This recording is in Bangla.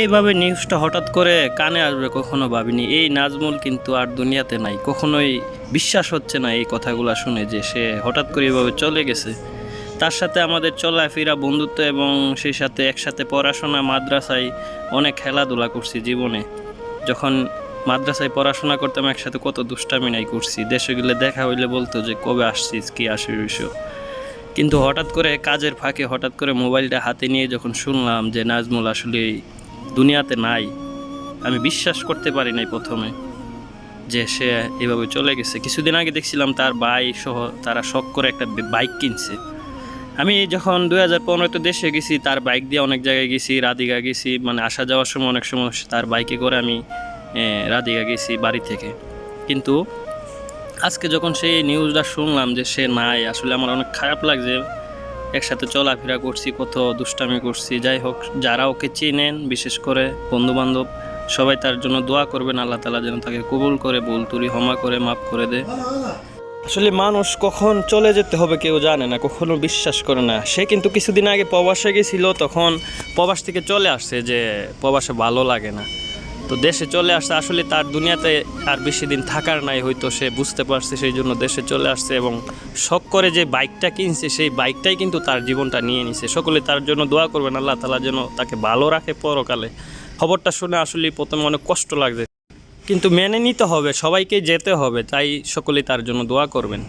এইভাবে নিউজটা হঠাৎ করে কানে আসবে কখনো ভাবিনি। এই নাজমুল কিন্তু আর দুনিয়াতে নাই। কখনোই বিশ্বাস হচ্ছে না এই কথাগুলো শুনে যে সে হঠাৎ করে এইভাবে চলে গেছে। তার সাথে আমাদের চলাফেরা, বন্ধুত্ব এবং সেই সাথে একসাথে পড়াশোনা, মাদ্রাসায় অনেক খেলাধুলা করছি জীবনে। যখন মাদ্রাসায় পড়াশোনা করতাম একসাথে কত দুষ্টামি নাই করছি। দেশে গেলে দেখা হইলে বলতো যে, কবে আসছিস? কি আসিস কিন্তু হঠাৎ করে কাজের ফাঁকে হঠাৎ করে মোবাইলটা হাতে নিয়ে যখন শুনলাম যে, নাজমুল আসলে দুনিয়াতে নাই। আমি বিশ্বাস করতে পারি নাই প্রথমে যে সে এভাবে চলে গেছে। কিছুদিন আগে দেখছিলাম তার ভাই সহ তারা শখ করে একটা বাইক কিনছে। আমি যখন দু হাজার পনেরোতে দেশে গেছি, তার বাইক দিয়ে অনেক জায়গায় গেছি, রাধিকা গেছি মানে আসা যাওয়ার সময় অনেক সময় তার বাইকে করে আমি রাধিকা গেছি বাড়ি থেকে। কিন্তু আজকে যখন সেই নিউজটা শুনলাম যে সে নাই, আসলে আমার অনেক খারাপ লাগছে। একসাথে চলাফেরা করছি কত দুষ্টামি করছি। যাই হোক, যারা ওকে চেনেন, বিশেষ করে বন্ধু বান্ধব সবাই তার জন্য দোয়া করবেন, আল্লাহ তালা যেন তাকে কবুল করে বল তুরি ক্ষমা করে, মাফ করে দে আসলে মানুষ কখন চলে যেতে হবে কেউ জানে না, কখনো বিশ্বাস করে না। সে কিন্তু কিছুদিন আগে প্রবাসে গেছিল, তখন প্রবাস থেকে চলে আসছে যে প্রবাসে ভালো লাগে না। তো দেশে চলে আসছে, আসলে তার দুনিয়াতে আর বেশি দিন থাকার নাই, হয়তো সে বুঝতে পারছে সেই জন্য দেশে চলে আসছে এবং শখ করে যে বাইকটা কিনছে, সেই বাইকটাই কিন্তু তার জীবনটা নিয়ে নিছে। সকলে তার জন্য দোয়া করবেন, আল্লাহ তালা যেন তাকে ভালো রাখে পরকালে। খবরটা শুনে আসলে প্রথমে অনেক কষ্ট লাগছে। কিন্তু মেনে নিতে হবে, সবাইকে যেতে হবে, তাই সকলে তার জন্য দোয়া করবেন।